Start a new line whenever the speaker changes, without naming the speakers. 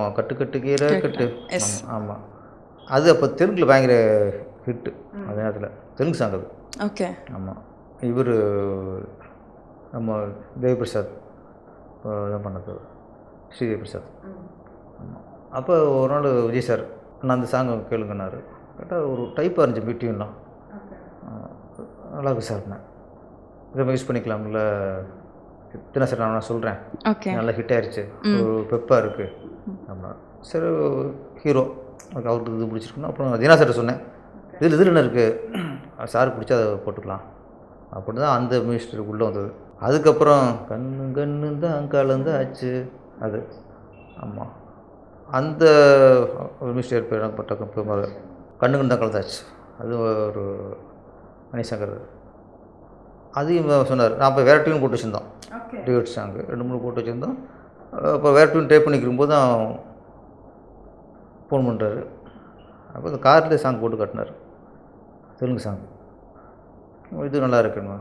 ஆமாம் கட்டு கட்டு. கீரை கட்டு. ஆமாம் அது அப்போ தெலுங்கில் பயங்கர ஹிட்டு அந்த நேரத்தில். தெலுங்கு சாங் அது.
ஓகே.
ஆமாம் இவர் நம்ம தேவிபிரசாத் இதான் பண்ணது. ஸ்ரீதேவி பிரசாத் ஆமாம் அப்போ ஒரு நாள் விஜய் சார் நான் அந்த சாங் கேளுங்கன்னாரு. கேட்டால் ஒரு டைப்பாக இருந்துச்சு பிடியூன்லாம் நல்லா இருக்கு சார் நான் இதை யூஸ் பண்ணிக்கலாம்ல. இத்தனை சார் நான் சொல்கிறேன்
ஓகே
நல்லா ஹிட் ஆயிருச்சு. ஒரு பெப்பாக இருக்குது அப்படின்னா சரி ஹீரோ. அவருக்கு இது பிடிச்சிருக்குன்னா அப்புறம் தீனா சார்ட்ட சொன்னேன். இதில் இதில் என்ன இருக்குது சாருக்கு பிடிச்சா அதை போட்டுக்கலாம். அப்படின்னு தான் அந்த மினிஸ்டருக்கு உள்ளே வந்தது. அதுக்கப்புறம் கண்ணு கண்ணு தான் கலந்து ஆச்சு அது. ஆமாம் அந்த மினிஸ்டர் பேர் பட்ட பெருமாள் கண்ணு கண்ணு தான் கலந்தாச்சு. அது ஒரு மணிசங்கர். அதையும் சொன்னார். நான் இப்போ வேறு டியூன் போட்டு வச்சுருந்தோம். டியூட் சாங்கு ரெண்டு மூணு போட்டு வச்சுருந்தோம். அப்போ வேறு டியூன் டேப் பண்ணிக்கும் போது தான் ஃபோன் பண்ணுறாரு அப்போ இந்த கார்லேயே சாங் போட்டு காட்டினார். தெலுங்கு சாங் இது நல்லா இருக்குன்னு